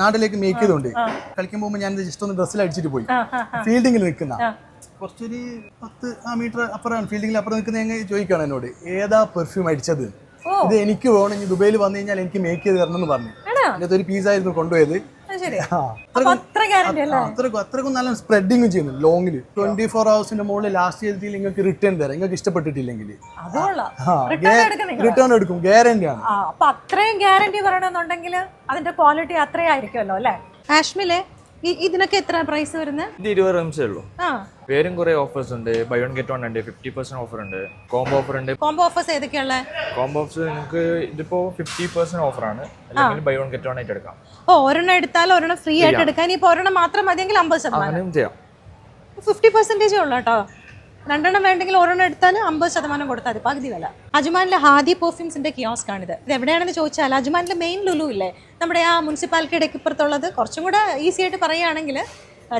നാട്ടിലേക്ക് മേക്ക് ചെയ്തുകൊണ്ട് കളിക്കാൻ പോകുമ്പോൾ ഞാൻ ജസ്റ്റ് ഒന്ന് ഡ്രസ്സിൽ അടിച്ചിട്ട് പോയി. ഫീൽഡിങ്ങിൽ നിൽക്കുന്ന. കുറച്ചൊരു പത്ത് ആ മീറ്റർ അപ്പുറമാണ്. ഫീൽഡിങ്ങിൽ അപ്പുറം നിൽക്കുന്ന ഞങ്ങൾ ചോദിക്കുകയാണ് എന്നോട് ഏതാ പെർഫ്യൂം അടിച്ചത്? ഇത് എനിക്ക് പോകണമെങ്കിൽ ഇനി ദുബൈയിൽ വന്നു കഴിഞ്ഞാൽ എനിക്ക് മേക്ക് ചെയ്ത് തരണം എന്ന് പറഞ്ഞു. അതിനകത്ത് ഒരു പീസായിരുന്നു കൊണ്ടുപോയത്. അത്രക്കും അത്രക്കും നല്ല സ്പ്രെഡിങ് ചെയ്യുന്നു ലോങ്ങിൽ ട്വന്റി ഫോർ ഹവേഴ്സിന്റെ മുകളിൽ ലാസ്റ്റ് ചെയ്തിട്ട് നിങ്ങൾക്ക് റിട്ടേൺ തരാം. നിങ്ങൾക്ക് ഇഷ്ടപ്പെട്ടിട്ടില്ലെങ്കിൽ. റിട്ടേൺ എടുക്കും ഗ്യാരണ്ടി ആണ്. അപ്പൊ അത്രയും ഗ്യാരണ്ടി പറയണമെന്നുണ്ടെങ്കിൽ അതിന്റെ ക്വാളിറ്റി അത്രയായിരിക്കുമല്ലോ അല്ലേ? ഈ- ഇതിനൊക്കെ എത്ര പ്രൈസ് വരുന്നത് ഇത് ഇരുപത് റംസേ ഉള്ളൂ. വേറും കുറെ ഓഫേഴ്സ് ഉണ്ട്. ബൈ വൺ ഗെറ്റ് വൺ ഉണ്ട്. ഫിഫ്റ്റി പെർസെന്റ് ഓഫർ ഉണ്ട്. കോംബോ ഓഫർ ഉണ്ട്. കോംബോ ഓഫേഴ്സ് ഏതൊക്കെയുള്ള കോംബോ ഓഫേഴ്സ് നിങ്ങൾക്ക് ഇതിപ്പോ ഫിഫ്റ്റി പെർസെന്റ് ഓഫറാണ് അല്ലെങ്കിൽ ബൈ വൺ ഗെറ്റ് വൺ ആയിട്ട് എടുക്കാം. ഓ ഒരെണ്ണം എടുത്താൽ ഒരെണ്ണം ഫ്രീ ആയിട്ട് എടുക്കാൻ ഇപ്പൊ ഒരെണ്ണം മാത്രം മതിയെങ്കിൽ അമ്പത് ശതമാനം. ചെയ്യാം. ഫിഫ്റ്റി പെർസെന്റേജേ ഉള്ളൂ കേട്ടോ. രണ്ടെണ്ണം വേണ്ടെങ്കിൽ ഒരെണ്ണം എടുത്താൽ അമ്പത് ശതമാനം കൊടുത്താൽ മതി. പകുതി വില. അജ്മാനിലെ ഹാദി പെർഫ്യൂംസിന്റെ കിയോസ്ക് ആണിത് ഇത് എവിടെയാണെന്ന് ചോദിച്ചാൽ അജ്മാനിലെ മെയിൻ ലുലു ഇല്ലേ? നമ്മുടെ ആ മുനിസിപ്പാലിറ്റിയുടെ ഇപ്പുറത്തുള്ളത്. കുറച്ചും കൂടെ ഈസി ആയിട്ട് പറയുകയാണെങ്കിൽ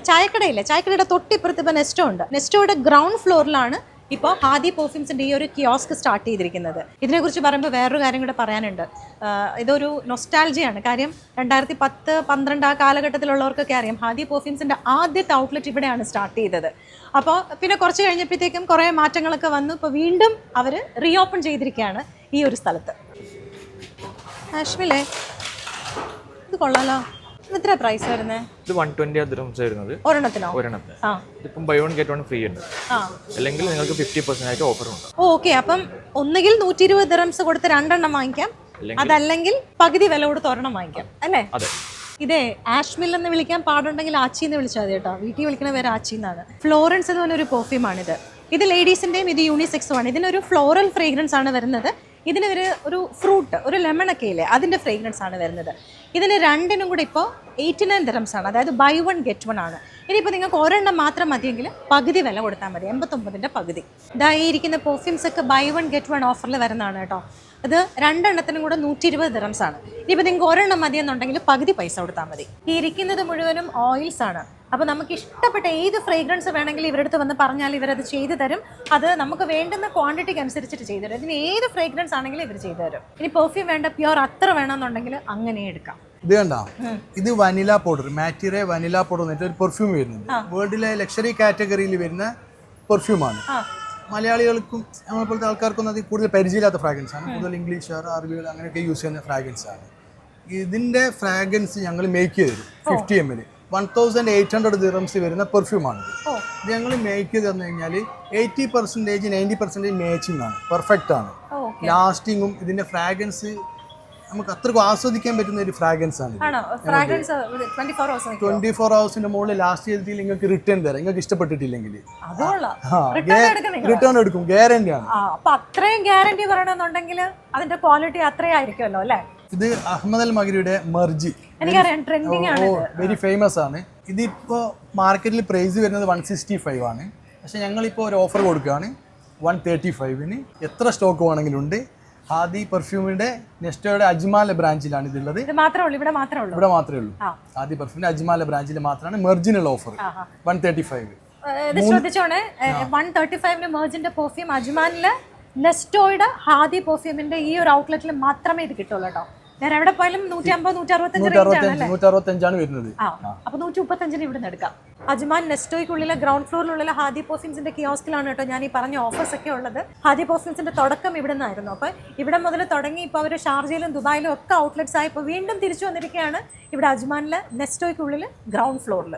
ചായക്കടയില്ലേ? ചായക്കടയുടെ തൊട്ടിപ്പുറത്ത് ഇപ്പോൾ നെസ്റ്റോ ഉണ്ട്. നെസ്റ്റോയുടെ ഗ്രൗണ്ട് ഫ്ലോറിലാണ് ഇപ്പോൾ ഹാദി പെർഫ്യൂംസിന്റെ ഈ ഒരു കിയോസ്ക് സ്റ്റാർട്ട് ചെയ്തിരിക്കുന്നത്. ഇതിനെക്കുറിച്ച് പറയുമ്പോൾ വേറൊരു കാര്യം കൂടെ പറയാനുണ്ട്. ഇതൊരു നൊസ്റ്റാൾജിയാണ് കാര്യം രണ്ടായിരത്തി പത്ത് പന്ത്രണ്ട് ആ കാലഘട്ടത്തിലുള്ളവർക്കൊക്കെ അറിയാം ഹാദി പെർഫ്യൂംസിന്റെ ആദ്യത്തെ ഔട്ട്ലെറ്റ് ഇവിടെയാണ് സ്റ്റാർട്ട് ചെയ്തത്. അപ്പോൾ പിന്നെ കുറച്ച് കഴിഞ്ഞപ്പോഴത്തേക്കും കുറേ മാറ്റങ്ങളൊക്കെ വന്നു. ഇപ്പോൾ വീണ്ടും അവർ റീഓപ്പൺ ചെയ്തിരിക്കുകയാണ് ഈ ഒരു സ്ഥലത്ത്. ആഷ്മിലേ ഇത് കൊള്ളാലോ. എത്ര പ്രൈസ് വരുന്നത് ഇത് വൺ ട്വന്റി ദിറംസ് വരുന്നത്. ഒരെണ്ണത്തിനോ? ഒരെണ്ണത്തിന്. ഇതിപ്പം buy one get one free ഉണ്ട്. അല്ലെങ്കിൽ നിങ്ങൾക്ക് ഫിഫ്റ്റി പെർസെന്റ് ആയിട്ട് ഓഫർ ഉണ്ട്. ഓക്കെ അപ്പം ഒന്നുകിൽ നൂറ്റി ഇരുപത് ദിറംസ് കൊടുത്ത് രണ്ടെണ്ണം വാങ്ങിക്കാം. അതല്ലെങ്കിൽ പകുതി വില കൊടുത്ത് ഒരെണ്ണം വാങ്ങിക്കാം. അല്ലേ? അതെ. ഇതേ ആഷ്മിൽ എന്ന് വിളിക്കാൻ പാടുണ്ടെങ്കിൽ ആച്ചി എന്ന് വിളിച്ചാൽ മതി കേട്ടോ. വീട്ടിൽ വിളിക്കുന്ന പേര് ആച്ചി എന്നാണ്. ഫ്ലോറൻസ് എന്ന് പറഞ്ഞൊരു പെർഫ്യൂമാണിത് ഇത് ലേഡീസിന്റെയും ഇത് യൂണിസെക്സും ആണ്. ഇതിനൊരു ഫ്ലോറൽ ഫ്രേഗ്രൻസ് ആണ് വരുന്നത്. ഇതിന് ഒരു ഫ്രൂട്ട് ഒരു ലെമണൊക്കെ ഇല്ലേ അതിന്റെ ഫ്രേഗ്രൻസ് ആണ് വരുന്നത്. ഇതിന് രണ്ടിനും കൂടി ഇപ്പോൾ എയ്റ്റി നയൻ ആണ്. അതായത് ബൈ വൺ ഗെറ്റ് വൺ ആണ്. ഇനിയിപ്പോൾ നിങ്ങൾക്ക് ഒരെണ്ണം മാത്രം മതിയെങ്കിൽ പകുതി വില കൊടുത്താൽ മതി. എൺപത്തൊമ്പതിന്റെ പകുതി. ഇതായി ഇരിക്കുന്ന പെർഫ്യൂംസ് ഒക്കെ ബൈ വൺ ഗെറ്റ് വൺ ഓഫറിൽ വരുന്നതാണ് കേട്ടോ. അത് രണ്ടെണ്ണത്തിനും കൂടെ നൂറ്റി ഇരുപത് ദിറംസ് ആണ്. ഇനിയിപ്പോൾ നിങ്ങൾക്ക് ഒരെണ്ണം മതിയെന്നുണ്ടെങ്കിൽ പകുതി പൈസ കൊടുത്താൽ മതി. ഈ ഇരിക്കുന്നത് മുഴുവനും ഓയിൽസ് ആണ്. അപ്പോൾ നമുക്ക് ഇഷ്ടപ്പെട്ട ഏത് ഫ്രേഗ്രൻസ് വേണമെങ്കിലും ഇവരെ അടുത്ത് വന്ന് പറഞ്ഞാൽ ഇവരത് ചെയ്തു തരും. അത് നമുക്ക് വേണ്ടുന്ന ക്വാണ്ടിറ്റിക്ക് അനുസരിച്ചിട്ട് ചെയ്തു തരും. ഇതിന് ഏത് ഫ്രേഗ്രൻസ് ആണെങ്കിലും ഇവർ ചെയ്തു തരും. ഇനി പെർഫ്യൂം വേണ്ട പ്യുവർ അത്ര വേണമെന്നുണ്ടെങ്കിൽ അങ്ങനെ എടുക്കാം. ഇത് കണ്ട? ഇത് വനില പൗഡർ മാറ്റിറെ വനില പൗഡർ എന്നിട്ട് ഒരു പെർഫ്യൂം വരുന്നുണ്ട്. വേൾഡിലെ ലക്ഷറി കാറ്റഗറിയിൽ വരുന്ന പെർഫ്യൂമാണ് മലയാളികൾക്കും നമ്മളെപ്പോലത്തെ ആൾക്കാർക്കൊന്നും അത് കൂടുതൽ പരിചയമില്ലാത്ത ഫ്രാഗ്രൻസ് ആണ്. കൂടുതൽ ഇംഗ്ലീഷുകാർ അറബികൾ അങ്ങനെയൊക്കെ യൂസ് ചെയ്യുന്ന ഫ്രാഗ്രൻസ് ആണ്. ഇതിന്റെ ഫ്രാഗ്രൻസ് ഞങ്ങൾ മേക്ക് ചെയ്തു fifty M L one thousand eight hundred dirhams വരുന്ന പെർഫ്യൂമാണ് ഞങ്ങൾ മേക്ക് ചെയ്ത് തന്നു കഴിഞ്ഞാൽ eighty percentage ninety percentage matching ആണ്. പെർഫെക്റ്റ് ആണ്. ലാസ്റ്റിങ്ങും ഇതിന്റെ ഫ്രാഗ്രൻസ് നമുക്ക് അത്രക്കും ആസ്വദിക്കാൻ പറ്റുന്ന ഒരു ഫ്രാഗ്രൻസ് ആണ് ട്വന്റി ഫോർ ഹവേഴ്സിന്റെ മുകളിൽ ലാസ്റ്റ് ചെയ്തിട്ട് നിങ്ങൾക്ക് റിട്ടേൺ തരാം. നിങ്ങൾക്ക് ഇഷ്ടപ്പെട്ടിട്ടില്ലെങ്കിൽ. റിട്ടേൺ എടുക്കും ഗ്യാരണ്ടി ആണ്. അത്രയും ഗ്യാരണ്ടി പറയണമെന്നുണ്ടെങ്കിൽ അതിന്റെ ക്വാളിറ്റി അത്രയായിരിക്കുമല്ലോ അല്ലേ? ഇത് അഹമ്മദ് അൽ മഗരിയുടെ മെർജി. വെരി ഫേമസ് ആണ്. ഇതിപ്പോ മാർക്കറ്റിൽ പ്രൈസ് വരുന്നത് വൺ സിക്സ്റ്റി ഫൈവ് ആണ്. പക്ഷെ ഞങ്ങളിപ്പോൾ ഒരു ഓഫർ കൊടുക്കുകയാണ്. വൺ തേർട്ടി ഫൈവിന് എത്ര സ്റ്റോക്ക് വേണമെങ്കിലും ഉണ്ട് ഹാദി പെർഫ്യൂമിന്റെ നെസ്റ്റോയുടെ അജ്മാല ബ്രാഞ്ചിലാണ് ഇതുള്ളത്. ഇത് മാത്രമേ ഉള്ളൂ ഇവിടെ മാത്രമേ ഉള്ളൂ. ഹാദി പെർഫ്യൂമിന്റെ അജ്മാല ബ്രാഞ്ചിൽ മാത്രമാണ് മെർജിനുള്ള ഓഫർ. വൺ തേർട്ടി ഫൈവ് ശ്രദ്ധിച്ചോണേ. വൺ തേർട്ടി ഫൈവിന് മെർജിന്റെ പെർഫ്യൂം അജ്മാനിൽ നെസ്റ്റോയുടെ ഹാദി പെർഫ്യൂമിന്റെ ഈ ഒരു ഔട്ട്ലെറ്റിൽ മാത്രമേ ഇത് കിട്ടുള്ളൂ കേട്ടോ. വേറെ എവിടെ പോയാലും നൂറ്റി അമ്പത് നൂറ്റി അറുപത്തഞ്ച് റേഞ്ച് ആണ് നൂറ്ററുപത്തഞ്ച് നൂറ്ററുപത്തഞ്ചാണ് വരുന്നത് അപ്പൊ നൂറ്റി മുപ്പത്തഞ്ചിന് ഇവിടെ നിന്ന് എടുക്കാം. അജ്മാൻ നെസ്റ്റോയ്ക്കുള്ളിലെ ഗ്രൗണ്ട് ഫ്ലോറിലുള്ള ഹാദി പെർഫ്യൂംസിന്റെ കിയോസ്കിലാണ് കേട്ടോ ഞാൻ ഈ പറഞ്ഞ ഓഫേഴ്സ് ഒക്കെ ഉള്ളത്. ഹാദി പെർഫ്യൂംസിന്റെ തുടക്കം ഇവിടെ നിന്നായിരുന്നു അപ്പൊ ഇവിടെ മുതൽ തുടങ്ങി ഇപ്പോൾ അവർ ഷാർജയിലും ദുബായിലും ഒക്കെ ഔട്ട്ലെറ്റ്സ് ആയി ഇപ്പോൾ വീണ്ടും തിരിച്ചു വന്നിരിക്കുകയാണ് ഇവിടെ അജ്മാനിലെ നെസ്റ്റോയ്ക്കുള്ളിൽ ഗ്രൗണ്ട് ഫ്ലോറിൽ